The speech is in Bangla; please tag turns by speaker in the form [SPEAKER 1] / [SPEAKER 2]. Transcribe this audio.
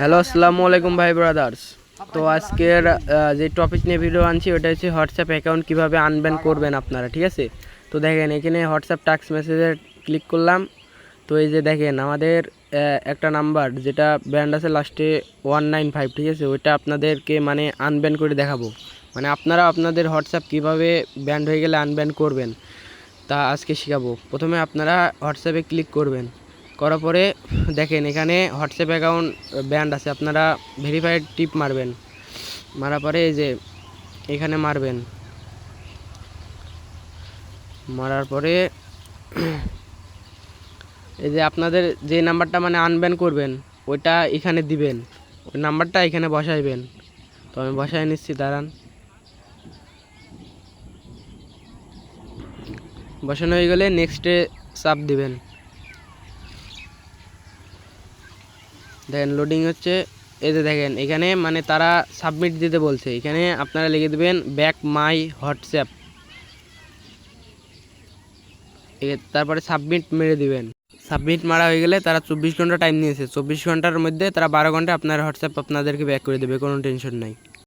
[SPEAKER 1] হ্যালো আসসালামু আলাইকুম ভাই ব্রাদার্স তো আজকের যে টপিক নিয়ে ভিডিও আনছি, ওটা হচ্ছে হোয়াটসঅ্যাপ অ্যাকাউন্ট কীভাবে আনব্যান করবেন আপনারা, ঠিক আছে? তো দেখেন, এখানে হোয়াটসঅ্যাপ টাক্স মেসেজে ক্লিক করলাম। তো এই যে দেখেন, আমাদের একটা নাম্বার যেটা ব্র্যান্ড আছে লাস্টে ওয়ান নাইন ফাইভ ঠিক আছে? ওইটা আপনাদেরকে মানে আনব্যান করে দেখাবো। মানে আপনারা আপনাদের হোয়াটসঅ্যাপ কীভাবে ব্যান্ড হয়ে গেলে আনব্যান করবেন, তা আজকে শেখাবো। প্রথমে আপনারা হোয়াটসঅ্যাপে ক্লিক করবেন। করার পরে দেখেন এখানে হোয়াটসঅ্যাপ অ্যাকাউন্ট ব্যান্ড আছে, আপনারা ভেরিফাইড টিপ মারবেন। মারার পরে এই যে এখানে মারবেন। মারার পরে এই যে আপনাদের যে নাম্বারটা মানে আনব্যান করবেন, ওইটা এখানে দিবেন। ওই নাম্বারটা এখানে বসাইবেন। তো আমি বসাই নিচ্ছি, দাঁড়ান। বসানো হয়ে গেলে নেক্সটে চাপ দিবেন। দেখেন লোডিং হচ্ছে এতে দেখেন, এখানে মানে তারা সাবমিট দিতে বলছে। এখানে আপনারা লিখে দেবেন ব্যাক মাই হোয়াটসঅ্যাপ তারপরে সাবমিট মেরে দিবেন। সাবমিট মারা হয়ে গেলে তারা চব্বিশ ঘণ্টা টাইম নিয়েছে। চব্বিশ ঘণ্টার মধ্যে তারা বারো ঘণ্টা আপনার হোয়াটসঅ্যাপ আপনাদেরকে ব্যাক করে দেবে, কোনো টেনশন নাই।